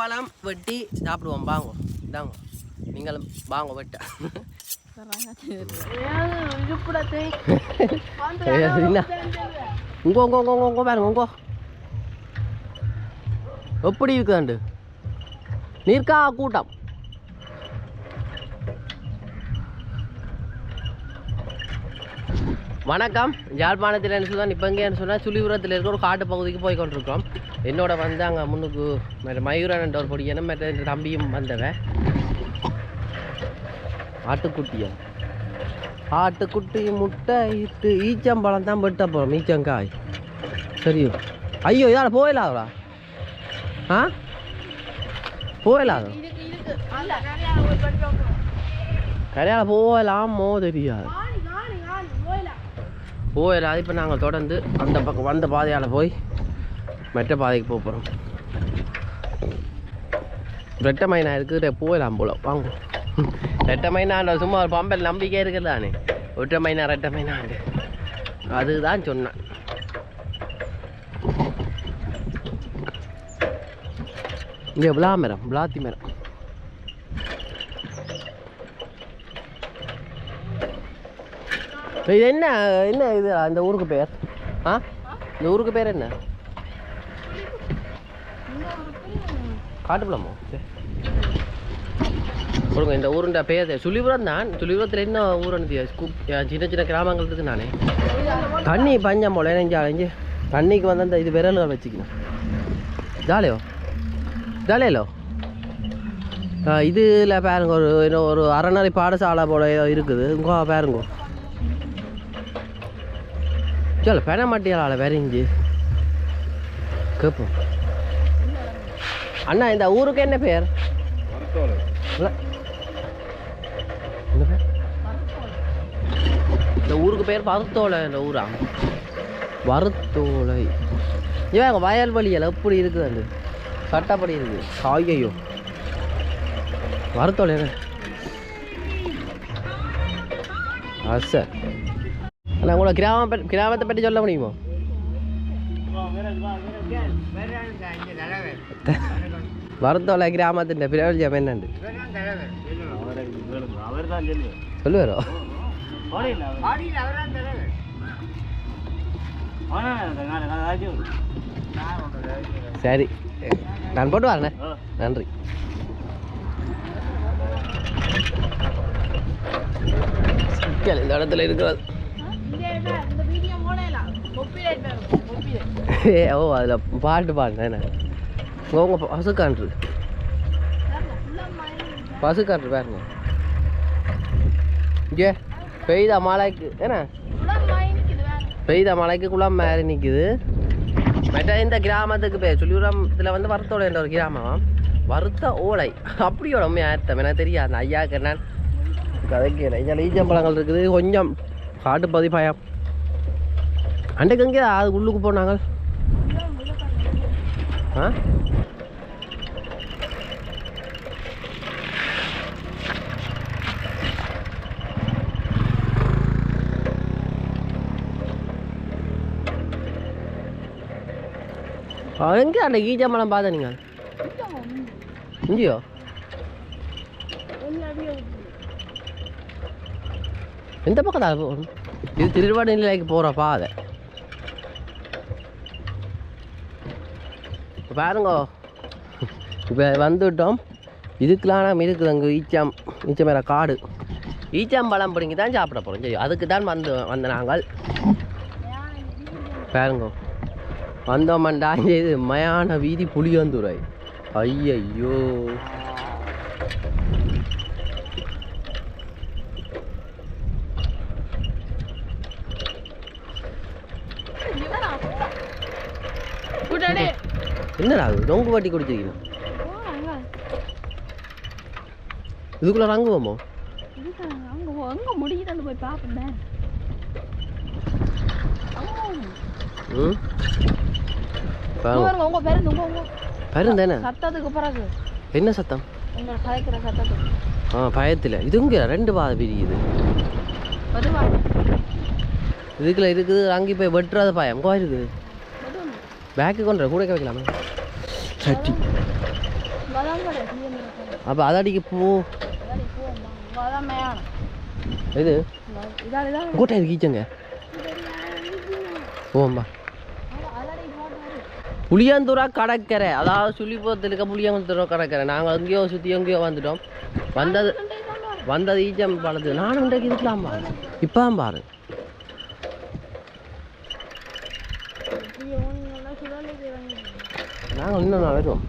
ஈச்சம்பழம் வெட்டி சாப்பிடுவோம். வாங்க இதாங்க நீங்களும் வாங்க வெட்ட. உங்கோ உங்க உங்கோ உங்கோ பாருங்க உங்கோ. எப்படி இருக்குதாண்டு நீர்க்கா கூட்டம். வணக்கம். யாழ்ப்பாணத்தில் என்ன சொல்லுவாங்க இப்போ எங்கே சொன்னால் சுழிபுரத்தில் இருக்க ஒரு காட்டு பகுதிக்கு போய் கொண்டிருக்கிறோம். என்னோட வந்து அங்கே முன்னுக்கு மற்ற மயூரன் என்ற ஒரு பொடியனும் மற்ற தம்பியும் வந்தவன் ஆட்டுக்குட்டியா ஆட்டுக்குட்டி முட்டை இட்டு ஈச்சம்பழம் தான் வெட்ட போகிறோம் ஈச்சங்காய். சரியோ? ஐயோ யார் போயிடலாதா ஆ? போயிடலாம் கரையால் போகலாமோ தெரியாது. போயிடாது இப்போ நாங்கள் தொடர்ந்து அந்த பக்கம் வந்த பாதையால் போய் மெட்ட பாதைக்கு போக போகிறோம் ரெட்டை மைனா இருக்குது போயிடலாம் போல. வாங்க. ரெட்டை மைனா சும்மா ஒரு பம்பல் நம்பிக்கை இருக்குது தானே. மைனா ரெட்ட மைனாண்டு அதுதான் சொன்னேன். இங்கே விழா மரம் விளாத்தி மரம். இது என்ன என்ன இது? அந்த ஊருக்கு பேர்? ஆ? இந்த ஊருக்கு பேர் என்ன? காட்டுப்பழமோ சரி. இந்த ஊருண்ட பேர் சுழிபுரம் தான். சுழிபுரத்தில் என்ன ஊர் சின்ன சின்ன கிராமங்கள் இருக்குது நானே. தண்ணி பஞ்சம் போல நெஞ்சு அலைஞ்சு தண்ணிக்கு வந்து அந்த இது விரல்கள் வச்சுக்கணும். ஜாலியோ? ஜாலியலோ இதில் பாருங்க ஒரு இன்னும் ஒரு அறநறை பாடசாலை போல ஏதோ இருக்குது. இங்கோ பாருங்க. சொல்ல பெண மாட்டியால வரைஞ்சி. கேட்போம் அண்ணா இந்த ஊருக்கு என்ன பேர். என்ன பேர் இந்த ஊருக்கு பேர் பருத்தோலை இந்த ஊரா? வருத்தோலை இவன் வயல்வெளியில் எப்படி இருக்குது அது சட்டப்படி இருக்குது? ஐயோ வருத்தோலை என்ன? அச. அண்ணா உங்களை கிராம கிராமத்தை பற்றி சொல்ல முடியுமோ? வருத்தோலை கிராமத்தின் பிரபல்யம் என்னண்டு சொல்லுவாரோ சரி நான் போட்டு வரேண்ணே நன்றி சிக்கல் இந்த இடத்துல இருக்கிறது ஏ, ஓ அதில் பாட்டு பாடுனேன் என்ன? உங்க பசுக்கான்று பசுக்கான்று பாருங்க இங்கே பெய்த மாலைக்கு என்ன? பெய்த மாலைக்கு குளம் மாறி நிற்குது மற்ற இந்த கிராமத்துக்கு பேர் இதில் வந்து வருத்தோலை என்ற ஒரு கிராமம். வருத்த ஓலை. அப்படியோட உண்மை அர்த்தம்? எனக்கு தெரியாது. அந்த ஐயாக்கு நான் கதைக்கு இதில் ஈச்சம்பழங்கள் இருக்குது. கொஞ்சம் காட்டுப்பதி பயம். அன்றைக்கு எங்கே அது உள்ளுக்கு போனாங்க ஆ? எங்கே அந்த ஈஜா மலம் பார்த்த நீங்கள் இங்கேயோ? எந்த பக்கம் தான் போகணும் இது போகிற பாதை. இப்போ பாருங்க. இப்போ வந்துவிட்டோம் இதுக்கெலாம் நம்ம இருக்குது அங்கே ஈச்சம் ஈச்சமேர காடு. ஈச்சம்பழம் பிடிங்கி தான் சாப்பிட போகிறோம் சரி அதுக்கு தான் வந்து வந்த நாங்கள். பாருங்க. வந்தோம்டா இது மயான வீதி புளியந்துரை. ஐயையோ. என்னடா அது டொங்கு வாட்டி குடிச்சிருக்கீங்க. இதுக்குள்ள ரங்குவோமோ அங்க முடியுது போய் பாப்பேன் ம்? பாருங்க உங்க பேருந்து உங்க உங்க பாருந்தானே? சத்தத்துக்கு பிறகு என்ன சத்தம்? உங்க சத்தத்துக்கு ஆ பயத்தில். இதுங்க ரெண்டு பாதை பிரிக்குது. இதுக்குள்ள இருக்குது அங்கே போய் வெட்டுறாத பயம். கோயில் இருக்குது. பேக்கு கொண்டு கூட வைக்கலாமா. சட்டி. அப்போ அதாடிக்கு பூ. இது கூட்டம் இது ஈச்சங்க போம்பா புளியாந்துரா கடற்கரை. அதாவது சுழிபுரத்தில் இருக்க புளியாந்துரா கடற்கரை. நாங்கள் எங்கேயோ சுற்றி எங்கேயோ வந்துட்டோம். வந்தது வந்தது ஈச்சம் பழத்து நானும் இன்றைக்கு இருக்கலாம் பாரு. இப்போ பாரு. நாங்கள் இன்னும் நடக்கும்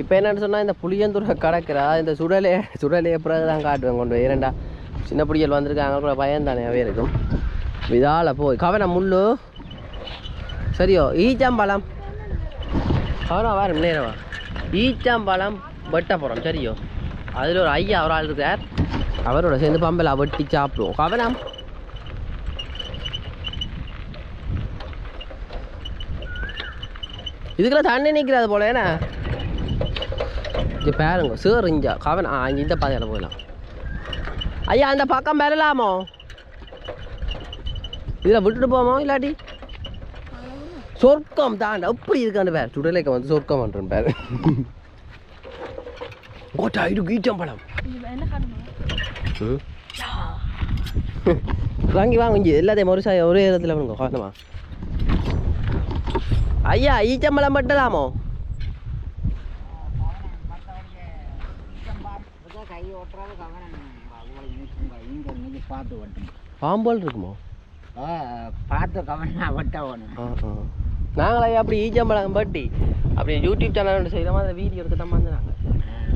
இப்போ என்னன்னு சொன்னால் இந்த புளியந்துரை கடற்கரை இந்த சுடலே சுடலே பிறகு தான் காட்டுவேன் கொண்டு போய். ஏனண்டா சின்ன பிடிகள் வந்திருக்காங்க கூட பயம் தானே இருக்கும். இதால் போய். கவனம் முள்ளு. சரியோ ஈச்சாம்பழம். கவனம் வரும் நேரவா ஈச்சாம்பழம் வெட்ட போகிறோம் சரியோ. அதில் ஒரு ஐயா ஒரு ஆள் இருக்கார் அவரோட சேர்ந்து பம்பலா வெட்டி சாப்பிடுவோம். கவனம். இதுக்குள்ள தண்ணி நிற்கிறாது போல என்ன? இங்கே பாருங்க சேர் இஞ்சா கவனம் ஆ இங்கே இந்த பாதையில் போயிடலாம். ஐயா அந்த பக்கம் பெறலாமோ இதில் விட்டுட்டு போமோ இல்லாட்டி? சொர்க்கம் தான் அப்படி இருக்கான்னு பேர். சுடலைக்க வந்து சொர்க்கம் பண்ணுறேன் பேர். கோட்டா இது கீச்சம்பழம் என்ன காட்டுமா ம் வாங்கி வாங்க இங்கே எல்லாத்தையும் ஒரு சாய் ஒரே இடத்துல வாங்க காரணமா ஐயா ஈச்சம்பழம் பட்டலாமோ கை ஓட்டுறது கவனம் அவ்வளோ இனிக்குங்க இங்கே இன்னைக்கு பார்த்து ஓட்டணும் பாம்போல் இருக்குமோ ஆ, பார்த்து கவனம் வெட்ட ஆ நாங்களே அப்படி ஈச்சம்பழம் பட்டி அப்படி யூடியூப் சேனல் ஒன்று செய்கிற மாதிரி வீடியோ எடுத்து தான் வந்து நாங்கள்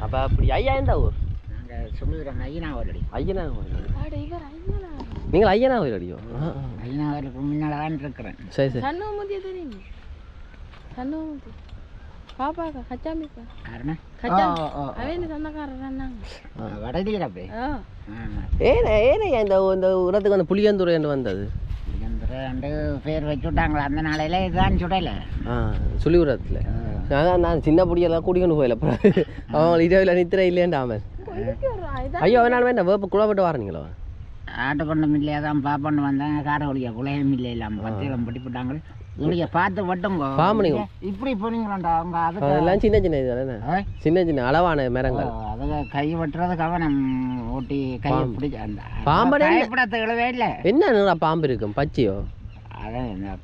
அப்போ அப்படி ஐயா எந்த ஊர் நாங்கள் சொல்லுகிறோம் ஐயனா இவர் ஐயனா நீங்கள் ஐயனா கோயில் அடியோ ஆ. ஐயனாவருக்கு முன்னால் தான் இருக்கிறேன் சரி சரி அவன் வடதீரப்பே ஆ ஏனே ஏனே இந்த இந்த உரத்துக்கு வந்து புளியந்துறை என்று வந்தது பேர் வச்சு விட்டாங்களா அந்த நாளையில இதுதான் சுடலை ஆ சொல்லி உரத்தில் அதான் நான் சின்ன புடியெல்லாம் கூட்டிக்கொண்டு போயில அப்புறம் அவங்க இரவில் நித்திர இல்லையாண்டாம ஐயோ அவனால என்ன வேப்ப குழப்பட்டு வாரீங்களோ ஆட்டுக்கொண்ட மில்லையா தான் பாப்பன்னு வந்தாங்க காரை ஒழிய குலைய மில்லை இல்லாமல் பத்திரம் பட்டி போட்டாங்க இவங்க பார்த்து வட்டுங்க பாம்புனிங்க. இப்படி அவங்க அதெல்லாம் சின்ன சின்ன இது தானே? ஆ? சின்ன சின்ன அளவான மரங்கள். அது கை வெட்டுறது கவனம் ஓட்டி கையை பிடிச்ச அந்த பாம்பு என்ன? பயப்படத்துகளவே இல்லை. என்ன பாம்பு இருக்கும்? பச்சையோ?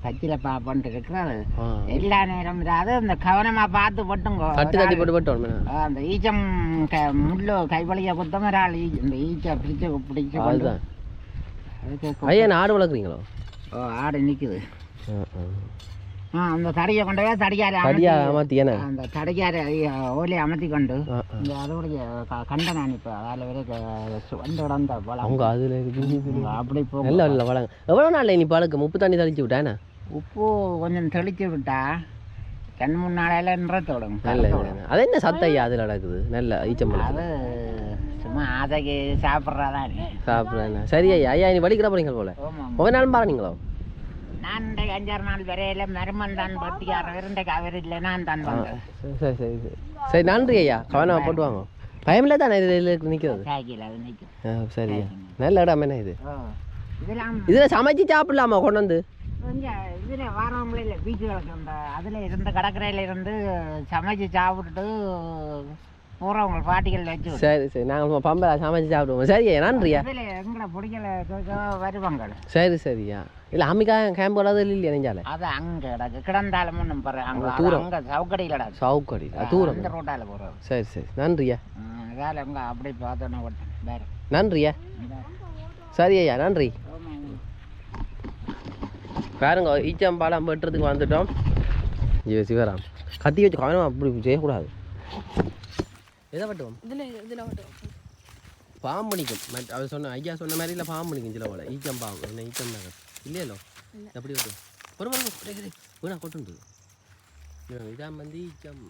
பச்சில பாப்பன்ட்டு இருக்கிறது ஆ. எல்லா நேரம் அது இந்த கவனமா பார்த்து பட்டுங்க தட்டி தட்டி போட்டு போட்டோம் அந்த ஈச்சம் க- முள்ளு கைவழிய குத்தம் ஒரு ஆள் இந்த ஈச்சை பிடிச்சு பிடிச்சு அதுதான். கு- ஐயா ஆடு வளர்க்குறீங்களோ? ஆடு நிக்குது. அந்த தடியை கொண்டு போய் தடியார தடியா என்ன அந்த தடியார ஓலி அமர்த்தி கொண்டு ஆ, ஆ. இந்த அதோடைய கண்ட நான் இப்போ அதில் வரை வந்து கிடந்த போல அவங்க அதில் அப்படி போ நல்ல நல்ல வளங்க எவ்வளோ நாள் நீ பழக்கு? முப்பு தண்ணி தெளிச்சு விட்டானே உப்பு கொஞ்சம் தெளிச்சு விட்டா மூணு நாளையில நிறத்தோடும் நல்ல அது என்ன சத்தையா அதில் நடக்குது? நல்ல ஈச்சம்பழம் அது சும்மா ஆதைக்கு சாப்பிட்றதான் சாப்பிட்றேன் சரி ஐயா ஐயா நீ வலிக்கிற போறீங்க போல. ஆமாம். ஒரு நாள் பாருங்களோ நான் இன்றைக்கு அஞ்சாறு நாள் வரையில மருமன் தான் பட்டியார் இன்றைக்கு அவர் இல்லை நான் தான் வந்தேன் சரி சரி சரி சரி. நன்றி ஐயா. கவனமாக போட்டு வாங்க பயமில்ல தானே இதில் நிற்கிறது சாய்க்கில் அது நிற்கும் சரியா நல்ல இடம் என்ன இது? இதெல்லாம் இதில் சமைச்சு சாப்பிடலாமா கொண்டு வந்து கொஞ்சம் இதில் வாரவங்களே இல்லை பீச்சுகளுக்கு இந்த அதில் இருந்து கடற்கரையில் இருந்து சமைச்சு சாப்பிட்டுட்டு போகிறவங்க பாட்டிகள் வச்சு. சரி சரி. நாங்கள் பம்பை சமைச்சு சாப்பிடுவோம். சரி ஐயா நன்றியா எங்களை பிடிக்கல வருவாங்க சரி சரியா? இல்லை அம்மிக்கா கேம்ப் வராது இல்லையா நெஞ்சால? அது அங்கே கிடந்தாலும் ஒன்றும் பாரு அங்கே அங்க தூரம். அங்கே சவுக்கடியில் கிடக்கு சவுக்கடி. தூரம் அந்த ரோட்டால் போகிறது சரி சரி. நன்றியா? அதால் அங்கே அப்படி பார்த்தோன்னா ஓட்டேன் வேறு. நன்றியா? சரி ஐயா நன்றி. பாருங்க ஈச்சம்பாலம் வெட்டுறதுக்கு வந்துட்டோம். ஐயோ சிவராம். கத்தி வச்சு கவனம் அப்படி செய்யக்கூடாது. எதை வெட்டுவோம் இதுல இதுல மட்டும் பாம்பு நிற்கும் மற்ற அவர் சொன்ன ஐயா சொன்ன மாதிரி இல்லை பாம்பு நிற்கும் சில போல. ஈச்சம் பாம்பு. என்ன ஈச்சம் தான் இல்லையோ எப்படி வெட்டும் ஒரு மரம் வீணா கொட்டுண்டு இதான் வந்து ஈச்சம்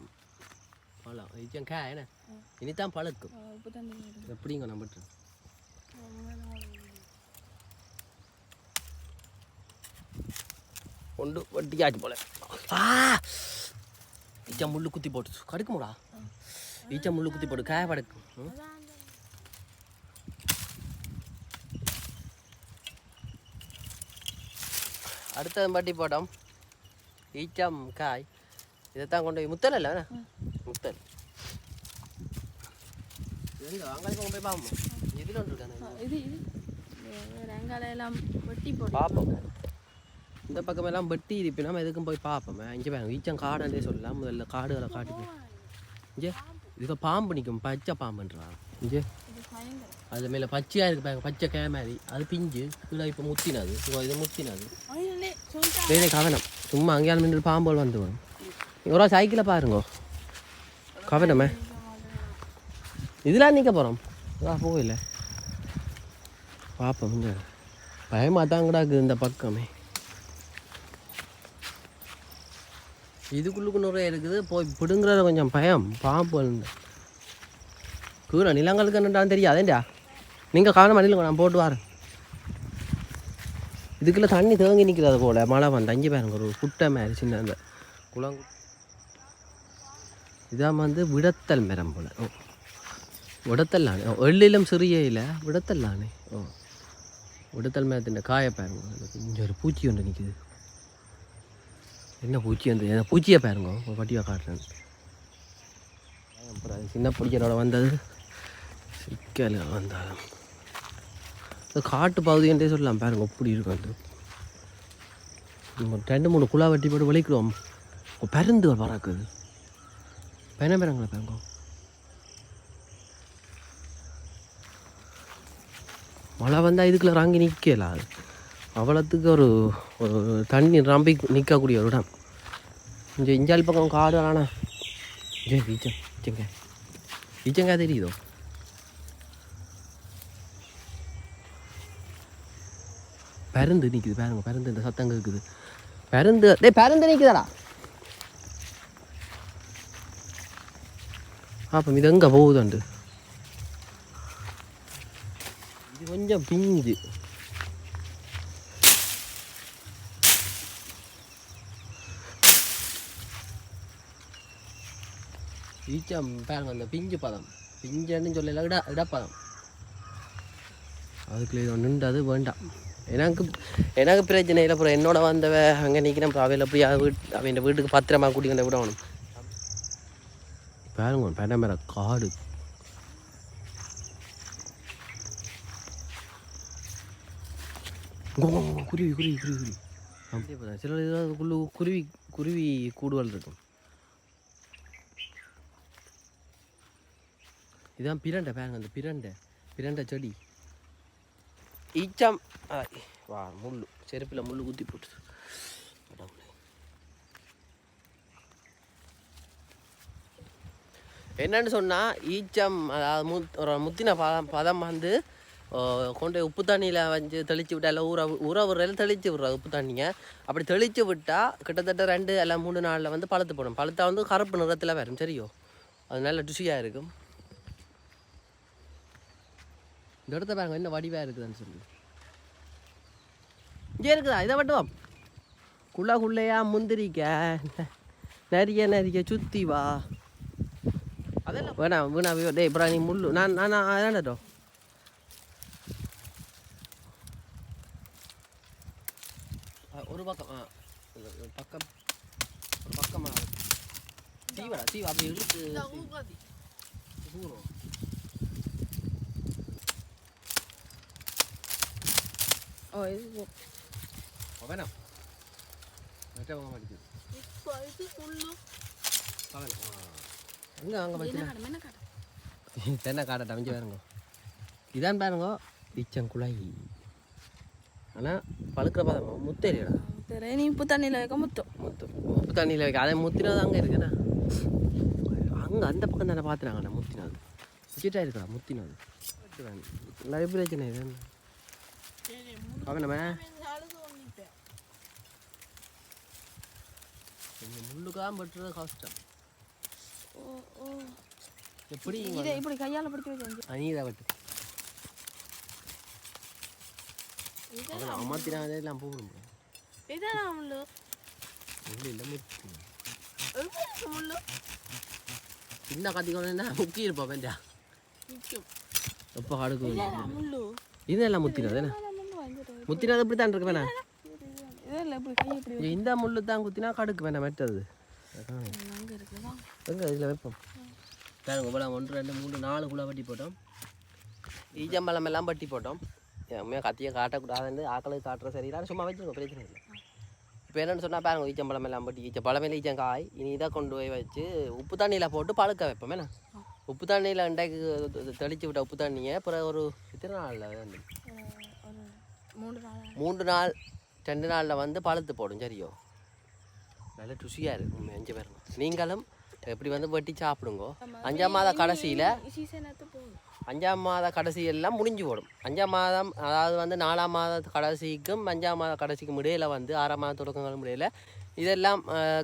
பழம். ஈச்சம் கா என்ன? இனித்தான் பழுக்கும். எப்படிங்க நம்ம வெட்டுறோம் கொண்டு வட்டியாச்சு போல. ஆ! ஈச்சா முள்ளு குத்தி போட்டு கடுக்குமுடா ஈச்சா முள்ளு குத்தி போட்டு காய படுக்கும் ம்? அடுத்தது பட்டி போட்டோம் ஈச்சம் காய் இதைத்தான் கொண்டு போய் முத்தல் இல்லை முத்தல் இந்த பக்கம் எல்லாம் வெட்டி இருப்பி நம்ம எதுக்கும் போய் பார்ப்போமே இங்கே பாருங்க ஈச்சம் காடுன்றே சொல்லலாம் முதல்ல காடுகளை காட்டி இங்கே இதுக்கு பாம்பு நிற்கும் பச்சை பாம்புன்றா. இங்கே? இது அது மேலே பச்சையாக இருக்கு பாருங்க. பச்சை கே மாதிரி அது பிஞ்சு. கீழே இப்போ முத்தினது. இது முத்தினது. வேறே கவனம். சும்மா அங்கேயாலும் நின்று பாம்புகள் வந்து வரும். ஒரு சைக்கிளை பாருங்க. கவனமே. இதெல்லாம் நிற்க போகிறோம் வா போகல. பார்ப்போம் பயமாக தான் கிடாக்கு இந்த பக்கமே. இதுக்குள்ளுக்கு நிறைய இருக்குது. போய் பிடுங்குறது கொஞ்சம் பயம். பாம்பு கீழே நிலங்களுக்கு என்னடான்னு தெரியாதேண்டா நீங்கள் காரணம் அடியில் நான் போட்டு வரேன். இதுக்குள்ளே தண்ணி தேங்கி நிற்கிறது போல். மழை வந்து. அங்கே பாருங்க ஒரு குட்டை மாதிரி சின்ன அந்த குளம் இதான் வந்து விடத்தல் மரம் போல். ஓ. விடத்தல்லானே ஓ எள்ளிலும் சிறிய இல்லை விடத்தல்லானே ஓ. விடத்தல் மரத்தின் காய பாருங்க. இங்கே ஒரு பூச்சி ஒன்று நிற்குது என்ன பூச்சி வந்து என்ன பூச்சியை பாருங்க ஒரு பட்டியாக காட்டுறேன். அப்புறம் அது சின்ன பிடிக்கிறோட வந்தது. சிக்கல் வந்தாலும் காட்டு பகுதின்றே சொல்லலாம் பாருங்க எப்படி இருக்கும் அது. ரெண்டு மூணு குழா வெட்டி போட்டு விளைக்கிறோம் பருந்து பறக்குது பென பெறங்களா பாருங்க. மழை வந்தால் இதுக்குள்ளே ராங்கி நிற்கலாம் அது அவ்வளோத்துக்கு ஒரு தண்ணி நம்பி நிற்கக்கூடிய ஒரு இடம். இங்கே இஞ்சாலி பக்கம் காடு ஆனா ஜே ஈச்சம் தெரியுதோ? பருந்து நிற்குது பாருங்க பருந்து இந்த சத்தம் இருக்குது பருந்து டேய் பருந்து நிற்குதாடா அப்போ இது எங்கே போகுதுண்டு இது கொஞ்சம் பிஞ்சு. ஈச்சம் பாருங்க அந்த பிஞ்சு பதம் பிஞ்சுன்னு சொல்லல இட இடப்பதம் அதுக்குள்ள இது ஒன்று அது வேண்டாம் எனக்கு எனக்கு பிரச்சனை இல்லை அப்புறம் என்னோட வந்தவ அங்கே நிற்கிறேன் அப்புறம் அவையில் போய் வீட்டு அவன் வீட்டுக்கு பத்திரமா கூட்டி கொண்டு விடணும் பாருங்க பெடமேர காடு குருவி குருவி குருவி குருவி அப்படியே சில குருவி குருவி கூடுதல் இருக்கும் இதுதான் பிரண்டை பாருங்க அந்த பிரண்டை. பிரண்டை செடி. ஈச்சம் வா முள் செருப்பில் முள் குத்தி போட்டு என்னன்னு சொன்னால் ஈச்சம் அதாவது முத் ஒரு முத்தின பதம் பதம் வந்து கொண்டு போய் உப்பு தண்ணியில் வந்து தெளித்து விட்டால் இல்லை ஊற ஊற விடுறதுல தெளித்து விட்றா உப்பு தண்ணியை. அப்படி தெளித்து விட்டால் கிட்டத்தட்ட ரெண்டு இல்லை மூணு நாளில் வந்து பழுத்து போடும். பழுத்தா வந்து கருப்பு நிறத்தில் வரும் சரியோ? அது நல்ல ருசியாக இருக்கும். இந்த இடத்த பாருங்க என்ன வடிவாக இருக்குதுன்னு சொல்லி. இங்கே இருக்குதா? இதை மட்டும் குள்ள குள்ளையா முந்திரிக்க. நிறைய நிறைய சுத்தி வா. அதெல்லாம் வேணாம் வீணா டேய் அப்புறம் நீ முள்ளு. நான் நான் நான் அதான்டோ ஒரு பக்கம் ஆ பக்கம். ஒரு பக்கமா தீவடா தீவ அப்படி இழுத்து ஊறும். என்ன வச்சு கடை என்ன கடை தென்னை காடட்டா கொஞ்சம் பாருங்க இதான் பாருங்க இச்சம் குழாய் ஆனால் பழுக்கிற பதம் தெரிய நீ உப்பு தண்ணியில் வைக்க முத்தம் முத்து உப்பு தண்ணியில் வைக்க அதை முத்தினது அங்கே இருக்குண்ணா அங்கே அந்த பக்கம் தானே பார்த்துறாங்கண்ணா முத்தினது வச்சுட்டா இருக்கா முத்தினது நிறைய பிரச்சனை முள்ளுக்காக பட்டுறது கஷ்டம். எப்படி இதை இப்படி கையால் பிடிச்சி வச்சு அநீதா பட்டு அமர்த்தினா எல்லாம் போகணும் இதான் முள்ளு முள்ளு இல்லை முத்து. எவ்வளோ முள்ளு? சின்ன கத்திக்கணும்னா முக்கி எப்போ முள்ளு. இதெல்லாம் முத்தினது என்ன வாங்கிட்டு முத்தினது இப்படி தான் இருக்கு வேணா இந்த முள்ளு தான் குத்தினா கடுக்கு வேணாம் மெட்டது இருக்குதா? எங்க இதில் வைப்போம்? பாருங்க இவ்வளோ ஒன்று ரெண்டு மூணு நாலு குழா பட்டி போட்டோம். ஈச்சம்பழம் எல்லாம் பட்டி போட்டோம். உண்மையாக கத்தியை காட்டக்கூடாதுன்னு ஆக்களுக்கு காட்டுற சரியில்லை. சும்மா வச்சுருக்கோம் பிரச்சனை இல்லை. இப்போ என்னென்னு சொன்னால் பாருங்க ஈச்சம்பழம் எல்லாம் பட்டி ஈச்ச பழமே ஈச்சங்காய் இனி இதை கொண்டு போய் வச்சு உப்பு தண்ணியில் போட்டு பழுக்க வைப்போம் என்ன? உப்பு தண்ணியில் இன்றைக்கு தெளிச்சு விட்ட உப்பு தண்ணியை அப்புறம் ஒரு எத்தனை நாளில் வந்து ஒரு மூணு நாள் மூன்று நாள்? ரெண்டு நாளில் வந்து பழுத்து போடும் சரியோ? நல்ல ருசியாக இருக்கும் அஞ்சு பேரும். நீங்களும் எப்படி வந்து வெட்டி சாப்பிடுங்கோ? அஞ்சாம் மாத கடைசியில் அஞ்சாம் மாத கடைசி எல்லாம் முடிஞ்சு போடும். அஞ்சாம் மாதம் அதாவது வந்து நாலாம் மாத கடைசிக்கும் அஞ்சாம் மாத கடைசிக்கும் இடையில வந்து ஆறாம் மாத தொடக்கங்களும் இடையில இதெல்லாம்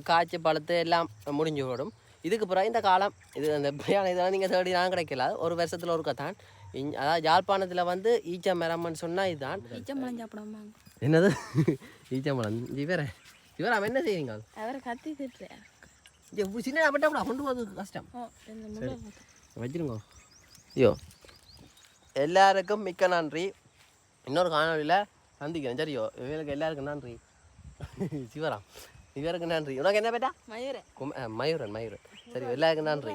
காய்ச்சி பழுத்து எல்லாம் முடிஞ்சு போடும். இதுக்கு பிறகு இந்த காலம் இது அந்த பிரியாணி இதெல்லாம் நீங்கள் தேடி நான் கிடைக்கல. ஒரு வருஷத்தில் ஒரு தான் இங் அதாவது யாழ்ப்பாணத்தில் வந்து ஈச்ச மரம்னு சொன்னால் இதுதான் ஈச்சம்பழம் சாப்பிடாம என்னது? ஈச்சம்பழம். இவர இவர் அவன் என்ன செய்வீங்க? அவரை கத்தி திட்டுறேன் சின்ன அப்பட்டா கொண்டு போகிறது கஷ்டம். வச்சிருங்க. ஐயோ. எல்லாருக்கும் மிக்க நன்றி. இன்னொரு காணொலியில் சந்திக்கிறேன். சரியோ. இவங்களுக்கு எல்லாருக்கும் நன்றி. சிவராம் இவருக்கு நன்றி. உனக்கு என்ன பேட்டா? மயூரன். மயூரன் மயூரன். சரி எல்லாருக்கும் நன்றி.